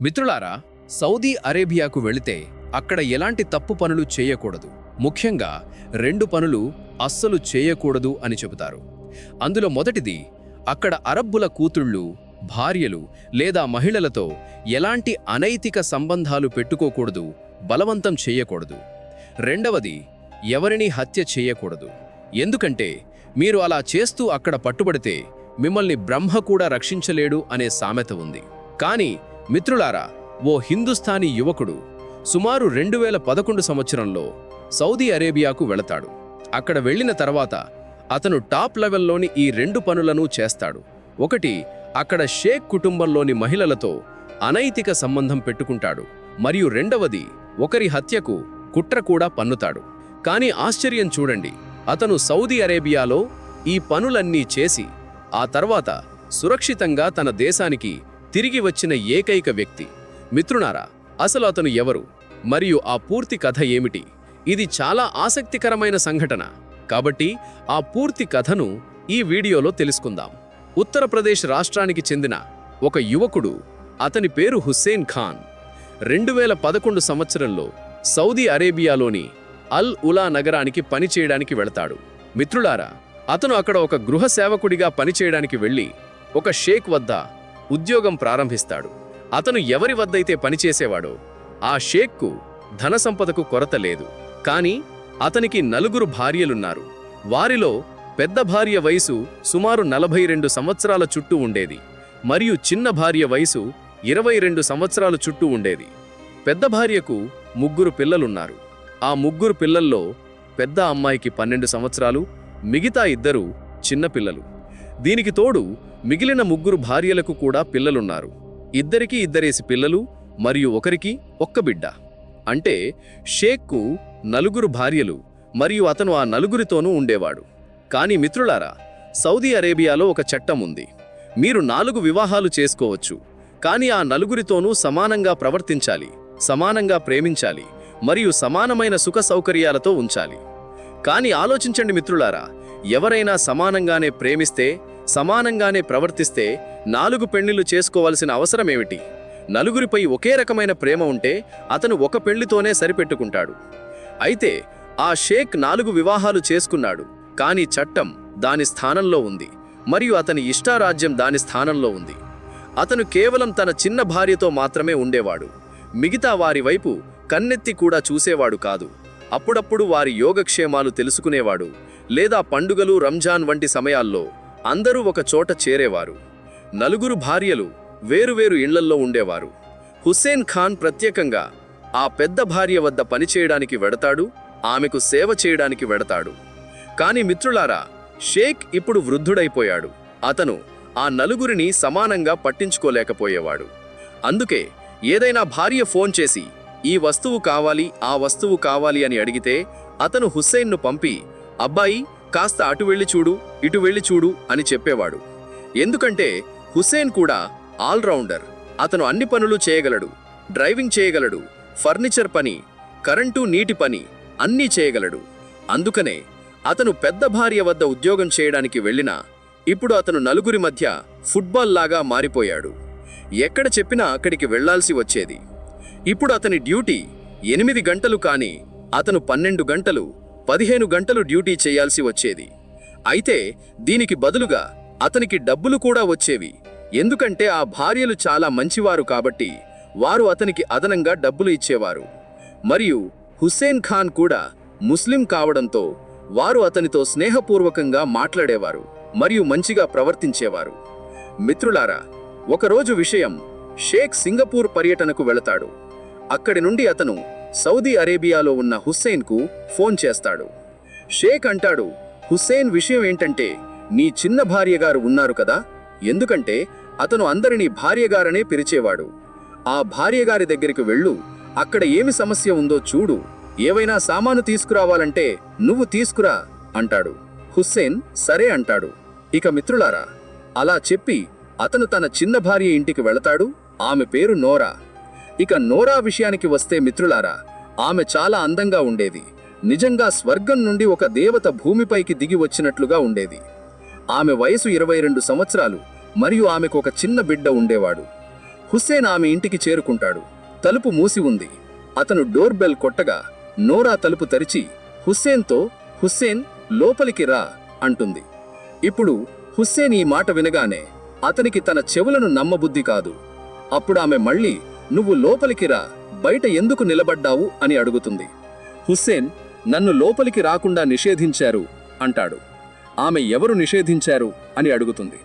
మిత్రులారా సౌదీ అరేబియాకు వెళితే అక్కడ ఎలాంటి తప్పు పనులు చేయకూడదు. ముఖ్యంగా రెండు పనులు అస్సలు చేయకూడదు అని చెబుతారు. అందులో మొదటిది అక్కడ అరబ్బుల కూతుళ్ళు భార్యలు లేదా మహిళలతో ఎలాంటి అనైతిక సంబంధాలు పెట్టుకోకూడదు బలవంతం చేయకూడదు. రెండవది ఎవరిని హత్య చేయకూడదు. ఎందుకంటే మీరు అలా చేస్తూ అక్కడ పట్టుబడితే మిమ్మల్ని బ్రహ్మ కూడా రక్షించలేడు అనే సామెత ఉంది. కానీ మిత్రులారా ఓ హిందుస్థానీ యువకుడు సుమారు రెండు వేల పదకొండు సంవత్సరంలో సౌదీ అరేబియాకు వెళతాడు. అక్కడ వెళ్ళిన తర్వాత అతను టాప్ లెవెల్లోని ఈ రెండు పనులను చేస్తాడు. ఒకటి అక్కడ షేక్ కుటుంబంలోని మహిళలతో అనైతిక సంబంధం పెట్టుకుంటాడు. మరియు రెండవది ఒకరి హత్యకు కుట్ర కూడా పన్నుతాడు. కానీ ఆశ్చర్యం చూడండి అతను సౌదీ అరేబియాలో ఈ పనులన్నీ చేసి ఆ తర్వాత సురక్షితంగా తన దేశానికి తిరిగి వచ్చిన ఏకైక వ్యక్తి. మిత్రునారా అసలు అతను ఎవరు? మరియు ఆ పూర్తి కథ ఏమిటి? ఇది చాలా ఆసక్తికరమైన సంఘటన. కాబట్టి ఆ పూర్తి కథను ఈ వీడియోలో తెలుసుకుందాం. ఉత్తరప్రదేశ్ రాష్ట్రానికి చెందిన ఒక యువకుడు అతని పేరు హుస్సేన్ ఖాన్. రెండు వేల పదకొండు సంవత్సరంలో సౌదీ అరేబియాలోని అల్ ఉలా నగరానికి పనిచేయడానికి వెళతాడు. మిత్రులారా అతను అక్కడ ఒక గృహ సేవకుడిగా పనిచేయడానికి వెళ్ళి ఒక షేక్ వద్ద ఉద్యోగం ప్రారంభిస్తాడు. అతను ఎవరి వద్దైతే పనిచేసేవాడో ఆ షేక్కు ధన సంపదకు కొరత లేదు. కానీ అతనికి నలుగురు భార్యలున్నారు. వారిలో పెద్ద భార్య వయసు సుమారు నలభై రెండు సంవత్సరాల చుట్టూ ఉండేది. మరియు చిన్న భార్య వయసు ఇరవై రెండు సంవత్సరాల చుట్టూ ఉండేది. పెద్ద భార్యకు ముగ్గురు పిల్లలున్నారు. ఆ ముగ్గురు పిల్లల్లో పెద్ద అమ్మాయికి పన్నెండు సంవత్సరాలు మిగతా ఇద్దరు చిన్నపిల్లలు దీనికి తోడు మిగిలిన ముగ్గురు భార్యలకు కూడా పిల్లలున్నారు. ఇద్దరికి ఇద్దరేసి పిల్లలు మరియు ఒకరికి ఒక్క బిడ్డ. అంటే షేక్కు నలుగురు భార్యలు మరియు అతను ఆ నలుగురితోనూ ఉండేవాడు. కానీ మిత్రులారా సౌదీ అరేబియాలో ఒక చట్టం ఉంది. మీరు నాలుగు వివాహాలు చేసుకోవచ్చు. కానీ ఆ నలుగురితోనూ సమానంగా ప్రవర్తించాలి సమానంగా ప్రేమించాలి మరియు సమానమైన సుఖ సౌకర్యాలతో ఉంచాలి. కానీ ఆలోచించండి మిత్రులారా ఎవరైనా సమానంగానే ప్రేమిస్తే సమానంగానే ప్రవర్తిస్తే నాలుగు పెళ్ళిళ్ళు చేసుకోవాల్సిన అవసరమేమిటి? నలుగురిపై ఒకే రకమైన ప్రేమ ఉంటే అతను ఒక పెళ్ళితోనే సరిపెట్టుకుంటాడు. అయితే ఆ షేక్ నాలుగు వివాహాలు చేసుకున్నాడు కానీ చట్టం దాని స్థానంలో ఉంది మరియు అతని ఇష్టారాజ్యం దాని స్థానంలో ఉంది. అతను కేవలం తన చిన్న భార్యతో మాత్రమే ఉండేవాడు మిగతా వారి వైపు కన్నెత్తి కూడా చూసేవాడు కాదు. అప్పుడప్పుడు వారి యోగక్షేమాలు తెలుసుకునేవాడు లేదా పండుగలు రంజాన్ వంటి సమయాల్లో అందరూ ఒక చోట చేరేవారు. నలుగురు భార్యలు వేరువేరు ఇళ్ళల్లో ఉండేవారు. హుస్సేన్ ఖాన్ ప్రత్యేకంగా ఆ పెద్ద భార్య వద్ద పనిచేయడానికి వెడతాడు ఆమెకు సేవ చేయడానికి వెడతాడు. కాని మిత్రులారా షేక్ ఇప్పుడు వృద్ధుడైపోయాడు. అతను ఆ నలుగురిని సమానంగా పట్టించుకోలేకపోయేవాడు. అందుకే ఏదైనా భార్య ఫోన్ చేసి ఈ వస్తువు కావాలి ఆ వస్తువు కావాలి అని అడిగితే అతను హుస్సేన్ను పంపి అబ్బాయి కాస్త అటు వెళ్ళి చూడు ఇటు వెళ్ళి చూడు అని చెప్పేవాడు. ఎందుకంటే హుస్సేన్ కూడా ఆల్రౌండర్. అతను అన్ని పనులు చేయగలడు. డ్రైవింగ్ చేయగలడు. ఫర్నిచర్ పని కరెంటు నీటి పని అన్నీ చేయగలడు. అందుకనే అతను పెద్ద భార్య వద్ద ఉద్యోగం చేయడానికి వెళ్ళినా ఇప్పుడు అతను నలుగురి మధ్య ఫుట్బాల్ లాగా మారిపోయాడు. ఎక్కడ చెప్పినా అక్కడికి వెళ్ళాల్సి వచ్చేది. ఇప్పుడు అతని డ్యూటీ ఎనిమిది గంటలు కానీ అతను పన్నెండు గంటలు పదిహేను గంటలు డ్యూటీ చేయాల్సి వచ్చేది. అయితే దీనికి బదులుగా అతనికి డబ్బులు కూడా వచ్చేవి. ఎందుకంటే ఆ భార్యలు చాలా మంచివారు కాబట్టి వారు అతనికి అదనంగా డబ్బులు ఇచ్చేవారు. మరియు హుస్సేన్ ఖాన్ కూడా ముస్లిం కావడంతో వారు అతనితో స్నేహపూర్వకంగా మాట్లాడేవారు మరియు మంచిగా ప్రవర్తించేవారు. మిత్రులారా ఒకరోజు విషయం షేక్ సింగపూర్ పర్యటనకు వెళతాడు. అక్కడి నుండి అతను సౌదీ అరేబియాలో ఉన్న హుస్సేన్కు ఫోన్ చేస్తాడు. షేక్ అంటాడు హుస్సేన్ విషయం ఏంటంటే నీ చిన్న భార్యగారు ఉన్నారు కదా? ఎందుకంటే అతను అందరినీ భార్యగారనే పిలిచేవాడు. ఆ భార్యగారి దగ్గరికి వెళ్ళు అక్కడ ఏమి సమస్య ఉందో చూడు. ఏవైనా సామాను తీసుకురావాలంటే నువ్వు తీసుకురా అంటాడు. హుస్సేన్ సరే అంటాడు. ఇక మిత్రులారా అలా చెప్పి అతను తన చిన్న భార్య ఇంటికి వెళతాడు. ఆమె పేరు నోరా. ఇక నోరా విషయానికి వస్తే మిత్రులారా ఆమె చాలా అందంగా ఉండేది. నిజంగా స్వర్గం నుండి ఒక దేవత భూమిపైకి దిగి వచ్చినట్లుగా ఉండేది. ఆమె వయసు ఇరవై రెండు సంవత్సరాలు మరియు ఆమెకు ఒక చిన్న బిడ్డ ఉండేవాడు. హుస్సేన్ ఆమె ఇంటికి చేరుకుంటాడు. తలుపు మూసి ఉంది. అతను డోర్ బెల్ కొట్టగా నోరా తలుపు తెరిచి హుస్సేన్తో హుస్సేన్ లోపలికి రా అంటుంది. ఇప్పుడు హుస్సేన్ ఈ మాట వినగానే అతనికి తన చెవులను నమ్మబుద్ధి కాదు. అప్పుడు ఆమె మళ్ళీ నువ్వు లోపలికి రా బయట ఎందుకు నిలబడ్డావు అని అడుగుతుంది. హుస్సేన్ నన్ను లోపలికి రాకుండా నిషేధించారు అంటాడు. ఆమె ఎవరు నిషేధించారు అని అడుగుతుంది.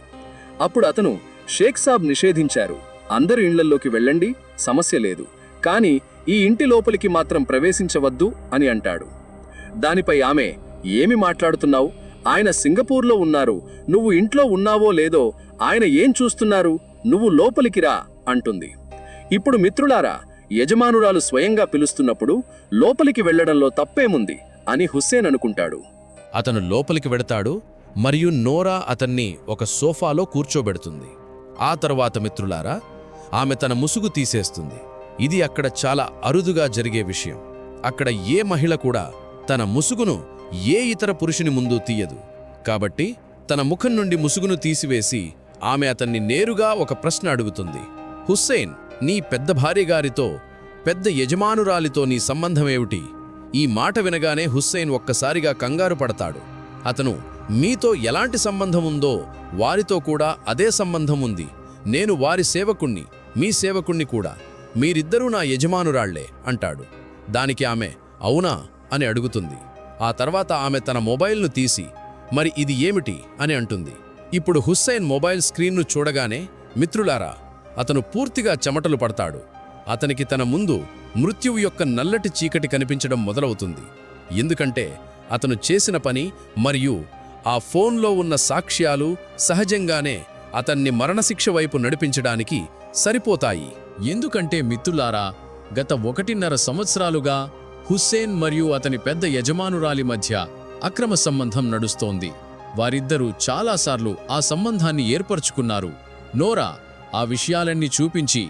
అప్పుడు అతను షేక్ సాబ్ నిషేధించారు అందరి ఇళ్ళల్లోకి వెళ్ళండి సమస్య లేదు కానీ ఈ ఇంటి లోపలికి మాత్రం ప్రవేశించవద్దు అని అంటాడు. దానిపై ఆమె ఏమి మాట్లాడుతున్నావు? ఆయన సింగపూర్లో ఉన్నారు నువ్వు ఇంట్లో ఉన్నావో లేదో ఆయన ఏం చూస్తున్నారు? నువ్వు లోపలికి రా అంటుంది. ఇప్పుడు మిత్రులారా యజమానురాలు స్వయంగా పిలుస్తున్నప్పుడు లోపలికి వెళ్ళడంలో తప్పేముంది అని హుస్సేన్ అనుకుంటాడు. అతను లోపలికి వెడతాడు మరియు నోరా అతన్ని ఒక సోఫాలో కూర్చోబెడుతుంది. ఆ తర్వాత మిత్రులారా ఆమె తన ముసుగు తీసేస్తుంది. ఇది అక్కడ చాలా అరుదుగా జరిగే విషయం. అక్కడ ఏ మహిళ కూడా తన ముసుగును ఏ ఇతర పురుషుని ముందు తీయదు. కాబట్టి తన ముఖం నుండి ముసుగును తీసివేసి ఆమె అతన్ని నేరుగా ఒక ప్రశ్న అడుగుతుంది. హుస్సేన్ నీ పెద్ద భార్యగారితో పెద్ద యజమానురాలితో నీ సంబంధమేమిటి? ఈ మాట వినగానే హుస్సేన్ ఒక్కసారిగా కంగారు పడతాడు. అతను మీతో ఎలాంటి సంబంధం ఉందో వారితో కూడా అదే సంబంధం ఉంది నేను వారి సేవకుణ్ణి మీ సేవకుణ్ణి కూడా. మీరిద్దరూ నా యజమానురాళ్ళే అంటాడు. దానికి ఆమె అవునా? అని అడుగుతుంది. ఆ తర్వాత ఆమె తన మొబైల్ను తీసి మరి ఇది ఏమిటి? అని అంటుంది. ఇప్పుడు హుస్సేన్ మొబైల్ స్క్రీన్ను చూడగానే మిత్రులారా అతను పూర్తిగా చెమటలు పడతాడు. అతనికి తన ముందు మృత్యువు యొక్క నల్లటి చీకటి కనిపించడం మొదలవుతుంది. ఎందుకంటే అతను చేసిన పని మరియు ఆ ఫోన్లో ఉన్న సాక్ష్యాలు సహజంగానే అతన్ని మరణశిక్ష వైపు నడిపించడానికి సరిపోతాయి. ఎందుకంటే మిత్రులారా గత ఒకటిన్నర సంవత్సరాలుగా హుస్సేన్ మరియు అతని పెద్ద యజమానురాలి మధ్య అక్రమ సంబంధం నడుస్తోంది. వారిద్దరూ చాలాసార్లు ఆ సంబంధాన్ని ఏర్పరచుకున్నారు. నోరా ఆ విషయాలన్నీ చూపించి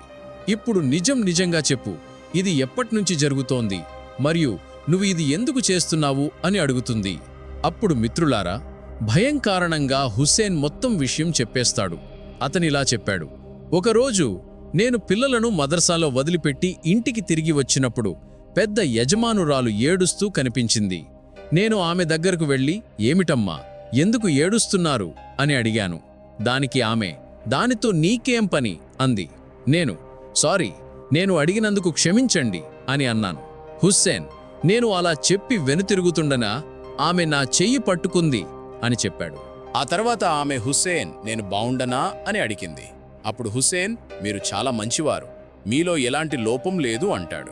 ఇప్పుడు నిజం నిజంగా చెప్పు. ఇది ఎప్పట్నుంచి జరుగుతోంది? మరియు నువ్వు ఇది ఎందుకు చేస్తున్నావు? అని అడుగుతుంది. అప్పుడు మిత్రులారా భయం కారణంగా హుస్సేన్ మొత్తం విషయం చెప్పేస్తాడు. అతనిలా చెప్పాడు. ఒకరోజు నేను పిల్లలను మదర్సాలో వదిలిపెట్టి ఇంటికి తిరిగి వచ్చినప్పుడు పెద్ద యజమానురాలు ఏడుస్తూ కనిపించింది. నేను ఆమె దగ్గరకు వెళ్ళి ఏమిటమ్మా? ఎందుకు ఏడుస్తున్నారు? అని అడిగాను. దానికి ఆమె దానితో నీకేం పని? అంది. నేను సారీ నేను అడిగినందుకు క్షమించండి అని అన్నాను. హుస్సేన్ నేను అలా చెప్పి వెనుతిరుగుతుండనా? ఆమె నా చెయ్యి పట్టుకుంది అని చెప్పాడు. ఆ తర్వాత ఆమె హుస్సేన్ నేను బావుండనా? అని అడిగింది. అప్పుడు హుస్సేన్ మీరు చాలా మంచివారు. మీలో ఎలాంటి లోపం లేదు అంటాడు.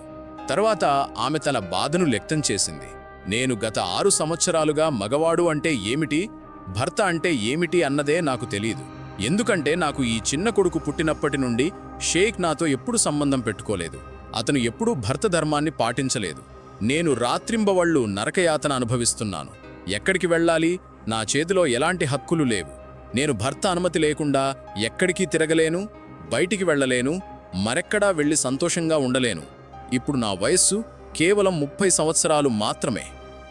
తర్వాత ఆమె తన బాధను వ్యక్తం చేసింది. నేను గత ఆరు సంవత్సరాలుగా మగవాడు అంటే ఏమిటి? భర్త అంటే ఏమిటి అన్నదే నాకు తెలియదు ఎందుకంటే నాకు ఈ చిన్న కొడుకు పుట్టినప్పటి నుండి షేక్ నాతో ఎప్పుడు సంబంధం పెట్టుకోలేదు. అతను ఎప్పుడూ భర్త ధర్మాన్ని పాటించలేదు. నేను రాత్రింబవళ్ళు నరకయాతన అనుభవిస్తున్నాను. ఎక్కడికి వెళ్ళాలి? నా చేతిలో ఎలాంటి హక్కులు లేవు. నేను భర్త అనుమతి లేకుండా ఎక్కడికి తిరగలేను? బయటికి వెళ్ళలేను? మరెక్కడా వెళ్ళి సంతోషంగా ఉండలేను? ఇప్పుడు నా వయస్సు కేవలం ముప్పై సంవత్సరాలు మాత్రమే.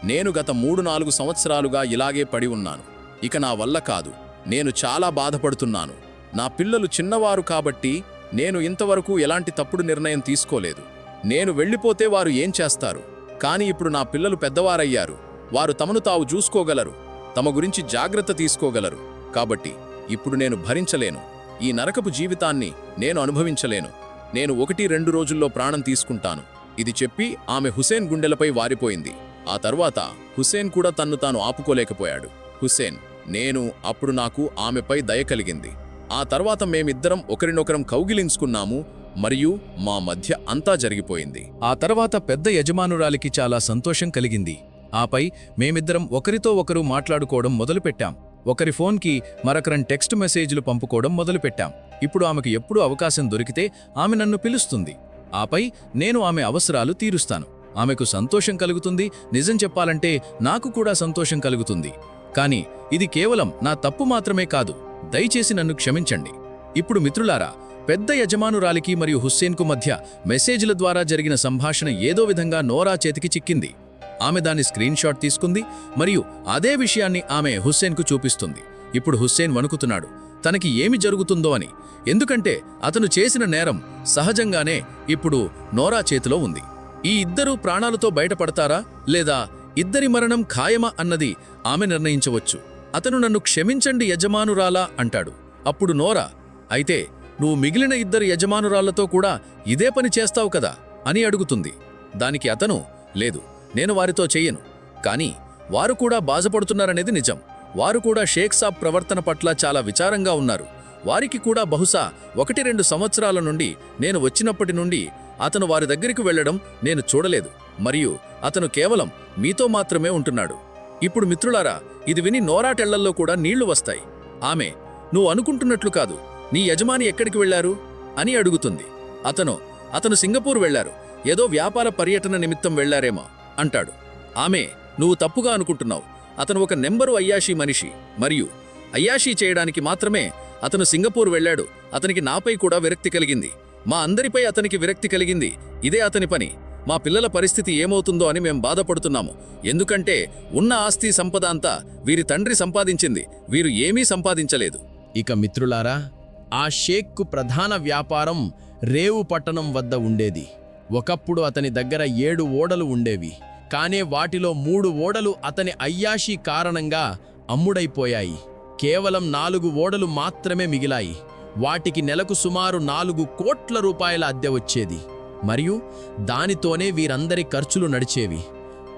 నేను గత మూడు నాలుగు సంవత్సరాలుగా ఇలాగే పడి ఉన్నాను. ఇక నా వల్ల కాదు. నేను చాలా బాధపడుతున్నాను. నా పిల్లలు చిన్నవారు కాబట్టి నేను ఇంతవరకు ఎలాంటి తప్పుడు నిర్ణయం తీసుకోలేదు. నేను వెళ్ళిపోతే వారు ఏం చేస్తారు? కానీ ఇప్పుడు నా పిల్లలు పెద్దవారయ్యారు. వారు తమను తావు చూసుకోగలరు. తమ గురించి జాగ్రత్త తీసుకోగలరు. కాబట్టి ఇప్పుడు నేను భరించలేను. ఈ నరకపు జీవితాన్ని నేను అనుభవించలేను. నేను ఒకటి రెండు రోజుల్లో ప్రాణం తీసుకుంటాను. ఇది చెప్పి ఆమె హుసేన్ గుండెలపై వారిపోయింది. ఆ తర్వాత హుసేన్ కూడా తన్ను తాను ఆపుకోలేకపోయాడు. హుసేన్ నేను అప్పుడు నాకు ఆమెపై దయ కలిగింది. ఆ తర్వాత మేమిద్దరం ఒకరినొకరం కౌగిలించుకున్నాము మరియు మా మధ్య అంతా జరిగిపోయింది. ఆ తర్వాత పెద్ద యజమానురాలికి చాలా సంతోషం కలిగింది. ఆపై మేమిద్దరం ఒకరితో ఒకరు మాట్లాడుకోవడం మొదలుపెట్టాం. ఒకరి ఫోన్కి మరొకరం టెక్స్ట్ మెసేజ్లు పంపుకోవడం మొదలుపెట్టాం. ఇప్పుడు ఆమెకు ఎప్పుడు అవకాశం దొరికితే ఆమె నన్ను పిలుస్తుంది. ఆపై నేను ఆమె అవసరాలు తీరుస్తాను. ఆమెకు సంతోషం కలుగుతుంది. నిజం చెప్పాలంటే నాకు కూడా సంతోషం కలుగుతుంది. కానీ ఇది కేవలం నా తప్పు మాత్రమే కాదు. దయచేసి నన్ను క్షమించండి. ఇప్పుడు మిత్రులారా పెద్ద యజమానురాలికి మరియు హుస్సేన్కు మధ్య మెసేజ్ల ద్వారా జరిగిన సంభాషణ ఏదో విధంగా నోరా చేతికి చిక్కింది. ఆమె దాని స్క్రీన్షాట్ తీసుకుంది మరియు అదే విషయాన్ని ఆమె హుస్సేన్కు చూపిస్తుంది. ఇప్పుడు హుస్సేన్ వణుకుతున్నాడు. తనకి ఏమి జరుగుతుందో అని. ఎందుకంటే అతను చేసిన నేరం సహజంగానే ఇప్పుడు నోరా చేతిలో ఉంది. ఈ ఇద్దరూ ప్రాణాలతో బయటపడతారా లేదా ఇద్దరి మరణం ఖాయమా అన్నది ఆమె నిర్ణయించవచ్చు. అతను నన్ను క్షమించండి యజమానురాలా అంటాడు. అప్పుడు నోరా అయితే నువ్వు మిగిలిన ఇద్దరు యజమానురాళ్ళతో కూడా ఇదే పని చేస్తావు కదా అని అడుగుతుంది. దానికి అతను లేదు నేను వారితో చెయ్యను. కానీ వారు కూడా బాధపడుతున్నారనేది నిజం. వారు కూడా షేక్ సాబ్ ప్రవర్తన పట్ల చాలా విచారంగా ఉన్నారు. వారికి కూడా బహుశా ఒకటి రెండు సంవత్సరాల నుండి నేను వచ్చినప్పటి నుండి అతను వారి దగ్గరికి వెళ్ళడం నేను చూడలేదు. మరియు అతను కేవలం మీతో మాత్రమే ఉంటున్నాడు. ఇప్పుడు మిత్రులారా ఇది విని నోరాటెళ్ళల్లో కూడా నీళ్ళు వస్తాయి. ఆమె నువ్వు అనుకుంటున్నట్లు కాదు. నీ యజమాని ఎక్కడికి వెళ్ళారు అని అడుగుతుంది. అతను అతను సింగపూర్ వెళ్ళారు ఏదో వ్యాపార పర్యటన నిమిత్తం వెళ్ళారేమో అంటాడు. ఆమె నువ్వు తప్పుగా అనుకుంటున్నావు. అతను ఒక నెంబరు అయ్యాషీ మనిషి. మరియు అయ్యాషీ చేయడానికి మాత్రమే అతను సింగపూర్ వెళ్ళాడు. అతనికి నాపై కూడా విరక్తి కలిగింది. మా అందరిపై అతనికి విరక్తి కలిగింది. ఇదే అతని పని. మా పిల్లల పరిస్థితి ఏమవుతుందో అని మేం బాధపడుతున్నాము. ఎందుకంటే ఉన్న ఆస్తి సంపద అంతా వీరి తండ్రి సంపాదించింది. వీరు ఏమీ సంపాదించలేదు. ఇక మిత్రులారా ఆ షేక్కు ప్రధాన వ్యాపారం రేవు పట్టణం వద్ద ఉండేది. ఒకప్పుడు అతని దగ్గర ఏడు ఓడలు ఉండేవి. కానే వాటిలో మూడు ఓడలు అతని అయ్యాషి కారణంగా అమ్ముడైపోయాయి. కేవలం నాలుగు ఓడలు మాత్రమే మిగిలాయి. వాటికి నెలకు సుమారు నాలుగు కోట్ల రూపాయల అద్దె వచ్చేది. మరియు దానితోనే వీరందరి ఖర్చులు నడిచేవి.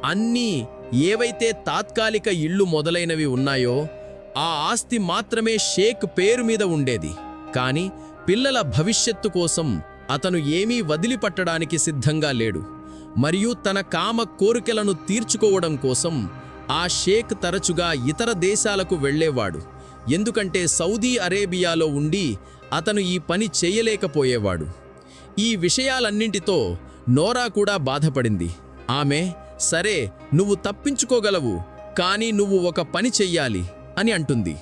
అన్నీ ఏవైతే తాత్కాలిక ఇళ్ళు మొదలైనవి ఉన్నాయో ఆ ఆస్తి మాత్రమే షేక్ పేరు మీద ఉండేది. కానీ పిల్లల భవిష్యత్తు కోసం అతను ఏమీ వదిలిపట్టడానికి సిద్ధంగా లేడు. మరియు తన కామ కోరికలను తీర్చుకోవడం కోసం ఆ షేక్ తరచుగా ఇతర దేశాలకు వెళ్ళేవాడు. ఎందుకంటే సౌదీ అరేబియాలో ఉండి అతను ఈ పని చేయలేకపోయేవాడు. ఈ విషయాలన్నింటితో నోరా కూడా బాధపడింది. ఆమె సరే నువ్వు తప్పించుకోగలవు కానీ నువ్వు ఒక పని చెయ్యాలి అని అంటుంది.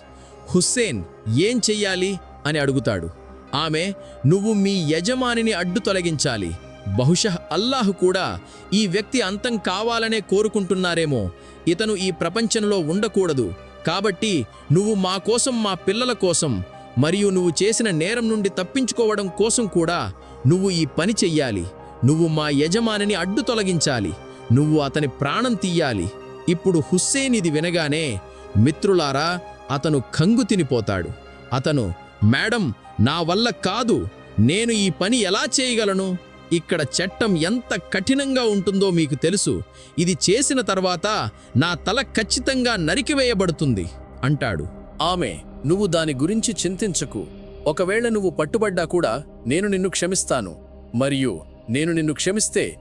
హుస్సేన్ ఏం చెయ్యాలి అని అడుగుతాడు. ఆమె నువ్వు మీ యజమానిని అడ్డు తొలగించాలి. బహుశః అల్లాహ్ కూడా ఈ వ్యక్తి అంతం కావాలనే కోరుకుంటున్నారేమో. ఇతను ఈ ప్రపంచంలో ఉండకూడదు. కాబట్టి నువ్వు మా కోసం మా పిల్లల కోసం మరియు నువ్వు చేసిన నేరం నుండి తప్పించుకోవడం కోసం కూడా నువ్వు ఈ పని చెయ్యాలి. నువ్వు మా యజమానిని అడ్డు తొలగించాలి. నువ్వు అతని ప్రాణం తీయాలి. ఇప్పుడు హుస్సేన్ ఇది వినగానే మిత్రులారా అతను కంగు తినిపోతాడు. అతను మేడం నా వల్ల కాదు. నేను ఈ పని ఎలా చేయగలను? ఇక్కడ చట్టం ఎంత కఠినంగా ఉంటుందో మీకు తెలుసు. ఇది చేసిన తర్వాత నా తల ఖచ్చితంగా నరికివేయబడుతుంది. అంటాడు. ఆమె నువ్వు దాని గురించి చింతించకు. ఒకవేళ నువ్వు పట్టుబడ్డా కూడా నేను నిన్ను క్షమిస్తాను. మరియు నేను నిన్ను క్షమిస్తే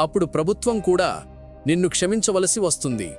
అప్పుడు ప్రభుత్వం కూడా నిన్ను క్షమించవలసి వస్తుంది.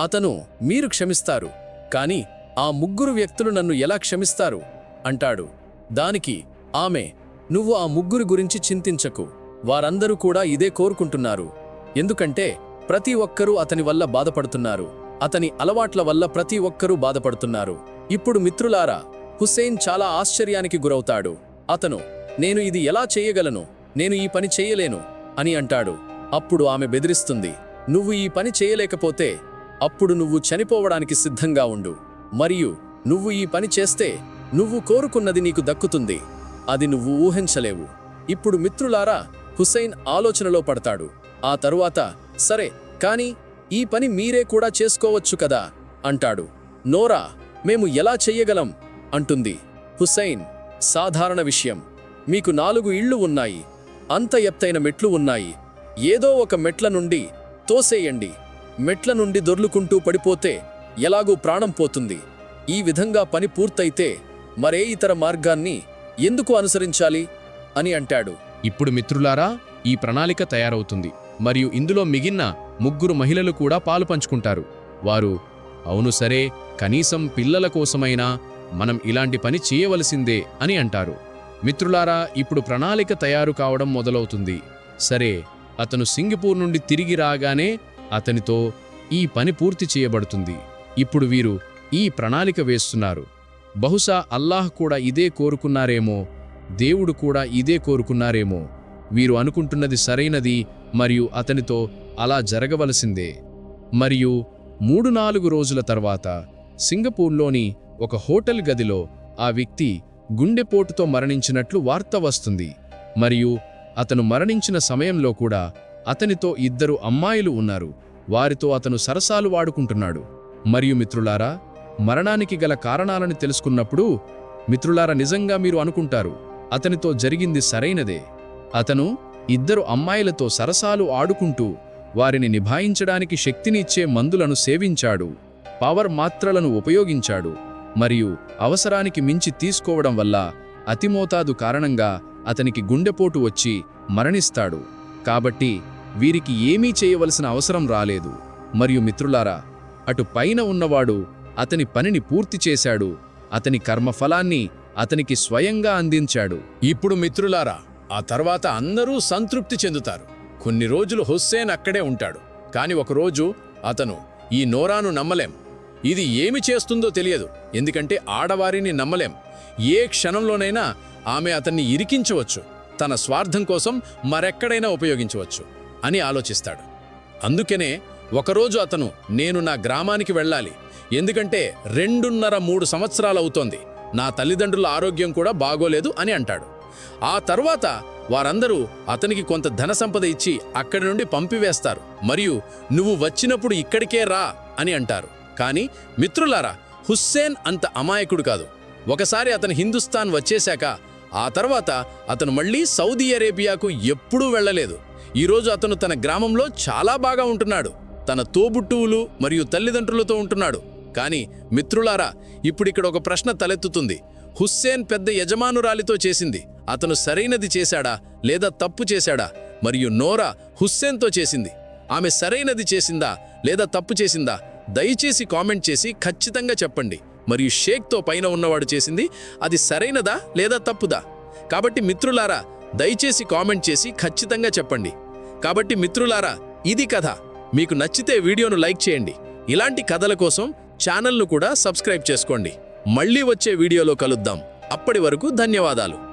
అతను మీరు క్షమిస్తారు. కాని ఆ ముగ్గురు వ్యక్తులు నన్ను ఎలా క్షమిస్తారు? అంటాడు. దానికి ఆమె నువ్వు ఆ ముగ్గురు గురించి చింతించకు. వారందరూ కూడా ఇదే కోరుకుంటున్నారు. ఎందుకంటే ప్రతి ఒక్కరూ అతని వల్ల బాధపడుతున్నారు. అతని అలవాట్ల వల్ల ప్రతి ఒక్కరూ బాధపడుతున్నారు. ఇప్పుడు మిత్రులారా హుస్సేన్ చాలా ఆశ్చర్యానికి గురవుతాడు. అతను నేను ఇది ఎలా చేయగలను? నేను ఈ పని చేయలేను అని అంటాడు. అప్పుడు ఆమె బెదిరిస్తుంది నువ్వు ఈ పని చేయలేకపోతే అప్పుడు నువ్వు చనిపోవడానికి సిద్ధంగా ఉండు. మరియు నువ్వు ఈ పని చేస్తే నువ్వు కోరుకున్నది నీకు దక్కుతుంది. అది నువ్వు ఊహించలేవు. ఇప్పుడు మిత్రులారా హుసైన్ ఆలోచనలో పడతాడు. ఆ తరువాత సరే కాని ఈ పని మీరే కూడా చేసుకోవచ్చు కదా? అంటాడు. నోరా మేము ఎలా చెయ్యగలం అంటుంది. హుస్సైన్ సాధారణ విషయం. మీకు నాలుగు ఇళ్ళు ఉన్నాయి. అంత ఎత్తైన మెట్లు ఉన్నాయి. ఏదో ఒక మెట్ల నుండి తోసేయండి. మెట్ల నుండి దొర్లుకుంటూ పడిపోతే ఎలాగూ ప్రాణం పోతుంది. ఈ విధంగా పని పూర్తయితే మరే ఇతర మార్గాన్ని ఎందుకు అనుసరించాలి? అని అంటాడు. ఇప్పుడు మిత్రులారా ఈ ప్రణాళిక తయారవుతుంది. మరియు ఇందులో మిగిలిన ముగ్గురు మహిళలు కూడా పాలు పంచుకుంటారు. వారు అవును సరే కనీసం పిల్లల కోసమైనా మనం ఇలాంటి పని చేయవలసిందే అని అంటారు. మిత్రులారా ఇప్పుడు ప్రణాళిక తయారు కావడం మొదలవుతుంది. సరే అతను సింగపూర్ నుండి తిరిగి రాగానే అతనితో ఈ పని పూర్తి చేయబడుతుంది. ఇప్పుడు వీరు ఈ ప్రణాళిక వేస్తున్నారు. బహుశా అల్లాహ్ కూడా ఇదే కోరుకున్నారేమో దేవుడు కూడా ఇదే కోరుకున్నారేమో. వీరు అనుకుంటున్నది సరైనది మరియు అతనితో అలా జరగవలసిందే. మరియు మూడు నాలుగు రోజుల తర్వాత సింగపూర్లోని ఒక హోటల్ గదిలో ఆ వ్యక్తి గుండెపోటుతో మరణించినట్లు వార్త వస్తుంది. మరియు అతను మరణించిన సమయంలో కూడా అతనితో ఇద్దరు అమ్మాయిలు ఉన్నారు. వారితో అతను సరసాలు వాడుకుంటున్నాడు. మరియు మిత్రులారా మరణానికి గల కారణాలను తెలుసుకున్నప్పుడు మిత్రులారా నిజంగా మీరు అనుకుంటారు అతనితో జరిగింది సరైనదే. అతను ఇద్దరు అమ్మాయిలతో సరసాలు ఆడుకుంటూ వారిని నిభాయించడానికి శక్తిని ఇచ్చే మందులను సేవించాడు. పవర్ మాత్రలను ఉపయోగించాడు. మరియు అవసరానికి మించి తీసుకోవడం వల్ల అతిమోతాదు కారణంగా అతనికి గుండెపోటు వచ్చి మరణిస్తాడు. కాబట్టి వీరికి ఏమీ చేయవలసిన అవసరం రాలేదు. మరియు మిత్రులారా అటు పైన ఉన్నవాడు అతని పనిని పూర్తి చేశాడు. అతని కర్మఫలాన్ని అతనికి స్వయంగా అందించాడు. ఇప్పుడు మిత్రులారా ఆ తర్వాత అందరూ సంతృప్తి చెందుతారు. కొన్ని రోజులు హుస్సేన్ అక్కడే ఉంటాడు. కాని ఒకరోజు అతను ఈ నోరాను నమ్మలేం. ఇది ఏమి చేస్తుందో తెలియదు. ఎందుకంటే ఆడవారిని నమ్మలేం. ఏ క్షణంలోనైనా ఆమె అతన్ని ఇరికించవచ్చు. తన స్వార్థం కోసం మరెక్కడైనా ఉపయోగించవచ్చు అని ఆలోచిస్తాడు. అందుకనే ఒకరోజు అతను నేను నా గ్రామానికి వెళ్ళాలి. ఎందుకంటే రెండున్నర మూడు సంవత్సరాలు అవుతోంది నా తల్లిదండ్రుల ఆరోగ్యం కూడా బాగోలేదు అని అంటాడు. ఆ తర్వాత వారందరూ అతనికి కొంత ధన సంపద ఇచ్చి అక్కడి నుండి పంపివేస్తారు. మరియు నువ్వు వచ్చినప్పుడు ఇక్కడికే రా అని అంటారు. కానీ మిత్రులారా హుస్సేన్ అంత అమాయకుడు కాదు. ఒకసారి అతను హిందుస్థాన్ వచ్చేశాక ఆ తర్వాత అతను మళ్ళీ సౌదీ అరేబియాకు ఎప్పుడూ వెళ్ళలేదు. ఈరోజు అతను తన గ్రామంలో చాలా బాగా ఉంటున్నాడు. తన తోబుట్టువులు మరియు తల్లిదండ్రులతో ఉంటున్నాడు. కానీ మిత్రులారా ఇప్పుడిక్కడ ఒక ప్రశ్న తలెత్తుతుంది. హుస్సేన్ పెద్ద యజమానురాలితో చేసింది. అతను సరైనది చేశాడా లేదా తప్పు చేశాడా? మరియు నోరా హుస్సేన్తో చేసింది. ఆమె సరైనది చేసిందా లేదా తప్పు చేసిందా? దయచేసి కామెంట్ చేసి ఖచ్చితంగా చెప్పండి. మరియు షేక్తో పైన ఉన్నవాడు చేసింది అది సరైనదా లేదా తప్పుదా? కాబట్టి మిత్రులారా దయచేసి కామెంట్ చేసి ఖచ్చితంగా చెప్పండి. కాబట్టి మిత్రులారా ఇది కథ. మీకు నచ్చితే వీడియోను లైక్ చేయండి. ఇలాంటి కథల కోసం ఛానల్ను కూడా సబ్స్క్రైబ్ చేసుకోండి. మళ్ళీ వచ్చే వీడియోలో కలుద్దాం. అప్పటి వరకు ధన్యవాదాలు.